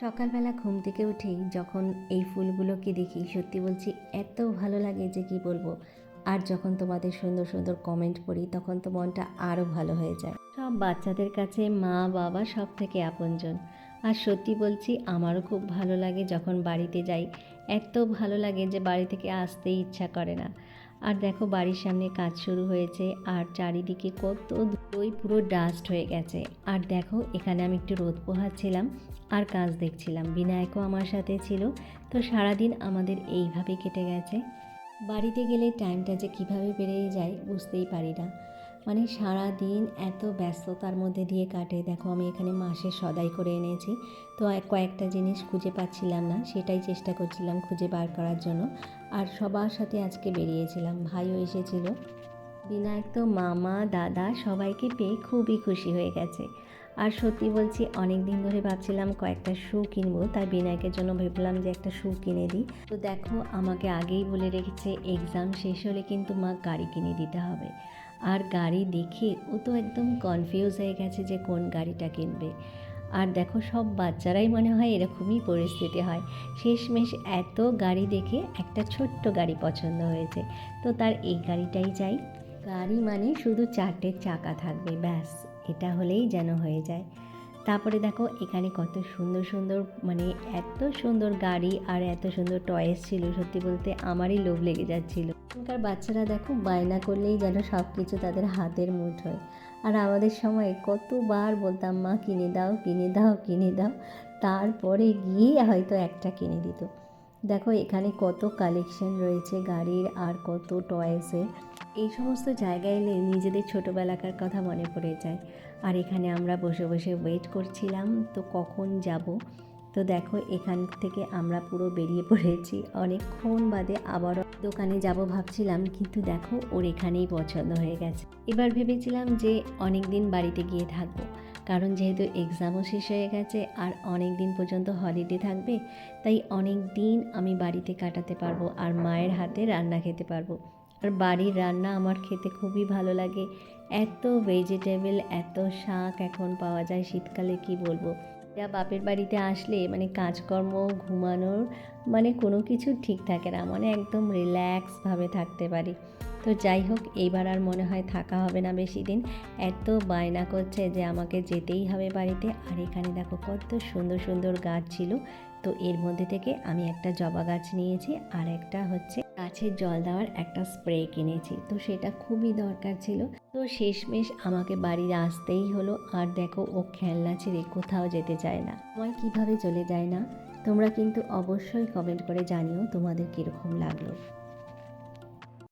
সকালবেলা ঘুম থেকে উঠেই যখন এই ফুলগুলোকে দেখি, সত্যি বলছি, এত ভালো লাগে যে কি বলব। আর যখন তোমাদের সুন্দর সুন্দর কমেন্ট পড়ি, তখন তো মনটা আরও ভালো হয়ে যায়। সব বাচ্চাদের কাছে মা, বাবা সব থেকে আপনজন। আর সত্যি বলছি, আমারও খুব ভালো লাগে যখন বাড়িতে যাই। এত ভালো লাগে যে বাড়ি থেকে আসতেই ইচ্ছা করে না। আর দেখো, বাড়ির সামনে কাজ শুরু হয়েছে, আর চারিদিকে কত ধুলোই পুরো ডাস্ট হয়ে গেছে। আর দেখো, এখানে আমি একটু রোদ পোহাচ্ছিলাম আর কাজ দেখছিলাম। বিনায়কও আমার সাথে ছিল। তো সারাদিন আমাদের এইভাবে কেটে গেছে। বাড়িতে গেলে টাইমটা যে কীভাবে বেরিয়ে যায় বুঝতেই পারি না। মানে সারা দিন এত ব্যস্ততার মধ্যে দিয়ে কাটে। দেখো, আমি এখানে মাসে সদাই করে এনেছি। তো কয়েকটা জিনিস খুঁজে পাচ্ছিলাম না, সেটাই চেষ্টা করছিলাম খুঁজে বার করার জন্য। আর সবার সাথে আজকে বেরিয়েছিলাম। ভাইও এসেছিল। বিনায়ক তো মামা, দাদা সবাইকে পেয়ে খুবই খুশি হয়ে গেছে। আর সত্যি বলছি অনেক দিন ধরে ভাবছিলাম কয়েকটা শু কিনবো, তাই বিনায়কের জন্য ভেবলাম যে একটা শু কিনে দিই। তো দেখো, আমাকে আগেই বলে রেখেছে, এক্সাম শেষ হলে কিন্তু মা গাড়ি কিনে দিতে হবে। আর গাড়ি দেখে ও তো একদম কনফিউজ হয়ে গেছে যে কোন গাড়িটা কিনবে। আর দেখো, সব বাচ্চারাই মনে হয় এরকমই পরিস্থিতি হয়। শেষমেশ এত গাড়ি দেখে একটা ছোট্ট গাড়ি পছন্দ হয়েছে। তো তার এই গাড়িটাই চাই। গাড়ি মানে শুধু চারটে চাকা থাকবে, ব্যাস। এটা হলেই যেন হয়ে যায়। তারপরে দেখো, এখানে কত সুন্দর সুন্দর মানে এত সুন্দর গাড়ি আর এত সুন্দর টয়েস ছিল, সত্যি বলতে আমারই লোভ লেগে যাচ্ছিল। এখনকার বাচ্চারা দেখো, বায়না করলেই যেন সব কিছু তাদের হাতের মুঠোয় আর আমাদের সময় কতবার বলতাম, মা, কিনে দাও কিনে দাও কিনে দাও। তারপরে গিয়ে হয়তো একটা কিনে দিত। দেখো, এখানে কত কালেকশন রয়েছে গাড়ির আর কত টয়েসের এই সমস্ত জায়গায় এলে নিজেদের ছোটোবেলাকার কথা মনে পড়ে যায়। আর এখানে আমরা বসে বসে ওয়েট করছিলাম, তো কখন যাব? তো দেখো, এখান থেকে আমরা পুরো বেরিয়ে পড়েছি। অনেকক্ষণ বাদে আবারও দোকানে যাব ভাবছিলাম, কিন্তু দেখো, ওর এখানেই পছন্দ হয়ে গেছে। এবার ভেবেছিলাম যে অনেক দিন বাড়িতে গিয়ে থাকব, কারণ যেহেতু এক্সামও শেষ হয়ে গেছে আর অনেক দিন পর্যন্ত হলিডে থাকবে, তাই অনেক দিন আমি বাড়িতে কাটাতে পারব আর মায়ের হাতে রান্না খেতে পারব। আর বাড়ির রান্না আমার খেতে খুবই ভালো লাগে। এত ভেজিটেবল এত শাক এখন পাওয়া যায় শীতকালে, কি বলব? যা বাপের বাড়িতে আসলে মানে কাজকর্ম, ঘুমানোর মানে কোনো কিছু ঠিক থাকে না। মানে একদম রিল্যাক্সভাবে থাকতে পারি। তো যাই হোক, এইবার আর মনে হয় থাকা হবে না বেশি দিন। এত বায়না করছে যে আমাকে যেতেই হবে বাড়িতে। আর এখানে দেখো কত সুন্দর সুন্দর গাছ ছিল। তো এর মধ্যে থেকে আমি একটা জবা গাছ নিয়েছি আর একটা হচ্ছে গাছের জল দেওয়ার একটা স্প্রে কিনেছি। তো সেটা খুবই দরকার ছিল। তো শেষমেশ আমাকে বাড়িতে আসতেই হলো। আর দেখো ও খেলনা ছেড়ে কোথাও যেতে চায় না। সময় কীভাবে চলে যায় না? তোমরা কিন্তু অবশ্যই কমেন্ট করে জানিও তোমাদের কীরকম লাগল।